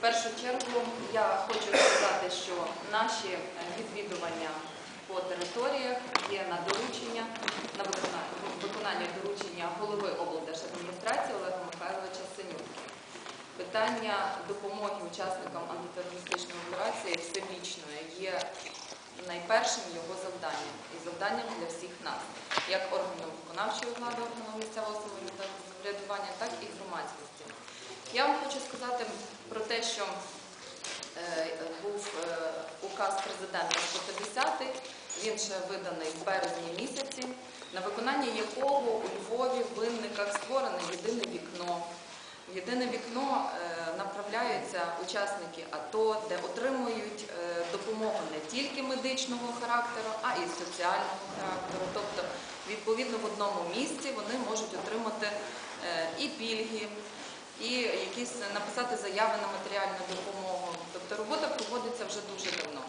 В першу чергу я хочу сказати, що наші е, відвідування по територіях є на доручення, на виконання, доручення голови облдержадміністрації Олега Михайловича Синютки. Питання допомоги учасникам антитерористичної операції всебічної є найпершим його завданням і завданням для всіх нас, як органів виконавчої влади, органів місцевого самоврядування, так і громадськості. Я вам хочу сказати про те, що е, був е, указ президента 150, він ще виданий в березні місяці, на виконання якого у Львові в винниках створено єдине вікно. В єдине вікно е, направляються учасники АТО, де отримують допомогу не тільки медичного характеру, а і соціального характеру. Тобто, відповідно, в одному місці вони і пільги, і якісь написати заяви на матеріальну допомогу. Тобто робота проводиться вже дуже давно.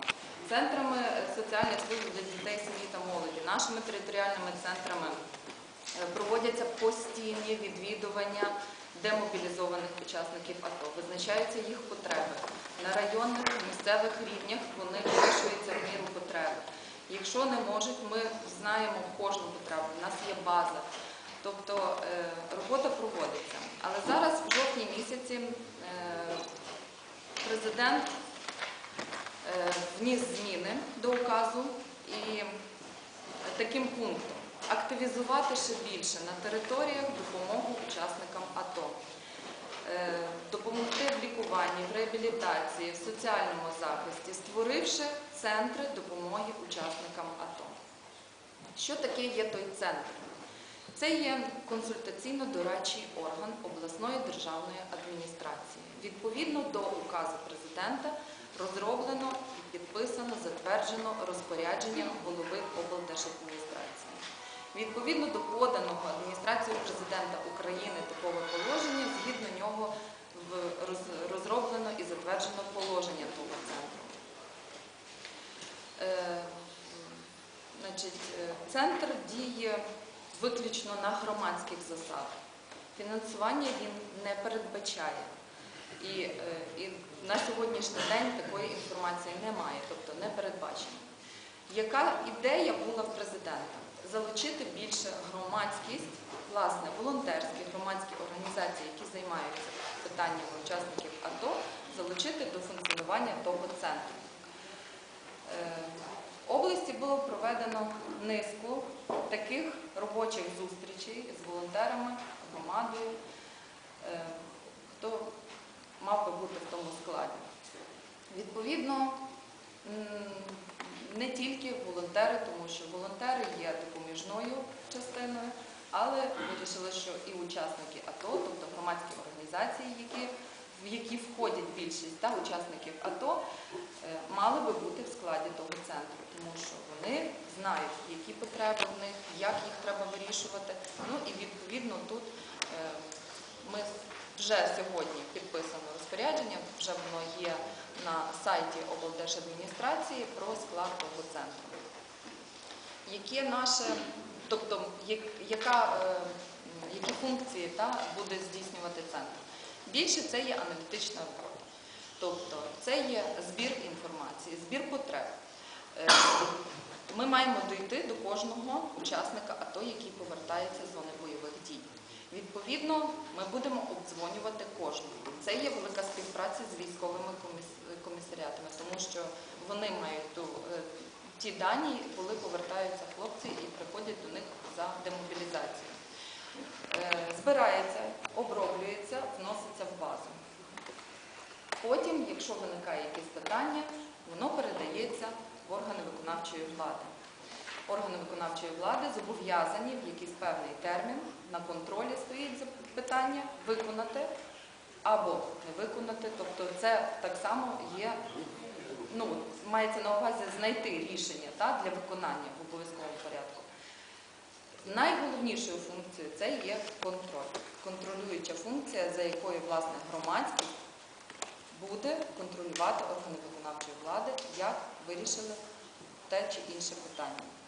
Центрами соціальних служб для дітей, сім'ї та молоді, нашими територіальними центрами е, проводяться постійні відвідування демобілізованих учасників АТО, визначаються їх потреби. На районних, місцевих рівнях вони вирішуються в міру потреби. Якщо не можуть, ми знаємо кожну потребу, в нас є база. Тобто е, робота проводиться. Але зараз, в жовтні місяці, е, президент е, вніс зміни до указу і таким пунктом активізувати ще більше на територіях допомогу учасникам АТО, допомогти в лікуванні, в реабілітації, в соціальному захисті, створивши центри допомоги учасникам АТО. Що таке є той центр? Це є консультаційно-дорадчий орган обласної державної адміністрації. Відповідно до указу президента розроблено, підписано, затверджено розпорядження голови облдержадміністрації. Відповідно до поданого адміністрацією президента України такого положення, згідно нього розроблено і затверджено положення того центру. Е, е, центр діє виключно на громадських засадах. Фінансування він не передбачає. І, е, і на сьогоднішній день такої інформації немає, тобто не передбачено. Яка ідея була в президента? Залучити більше громадськість, власне, волонтерські громадські організації, які займаються питаннями учасників АТО, залучити до функціонування того центру. Області було проведено низку таких робочих зустрічей з волонтерами, громадою, е, хто мав би бути в тому складі. Відповідно, не тільки волонтери, тому що волонтери є допоміжною частиною, але вирішили, що і учасники АТО, тобто громадські організації, які, в які входять більшість учасників АТО, е, мали би бути в складі того центру, тому що вони знають, які потреби в них, як їх треба вирішувати. Ну і відповідно тут е, ми вже сьогодні підписано розпорядження, вже воно є на сайті облдержадміністрації про склад того центру. Яке наше, тобто яка, е, які функції та, буде здійснювати центр? Більше це є аналітична робота. Тобто це є збір інформації, збір потреб. Е, Ми маємо дійти до кожного учасника АТО, який повертається з зони бойових дій. Відповідно, ми будемо обдзвонювати кожного. Це є велика співпраця з військовими коміс- комісаріатами, тому що вони мають е, ті дані, коли повертаються хлопці і приходять до них за демобілізацію. Е, Збирається, оброблюється, вноситься в базу. Потім, якщо виникає якесь питання, воно передається в органи виконавчої влади. Органи виконавчої влади зобов'язані в якийсь певний термін на контролі стоїть питання виконати або не виконати. Тобто це так само є, ну, мається на увазі знайти рішення та, для виконання в обов'язковому порядку. Найголовнішою функцією це є контроль. Контролююча функція, за якою власне громадськість буде контролювати органи виконавчої влади, як вирішили те чи інше питання.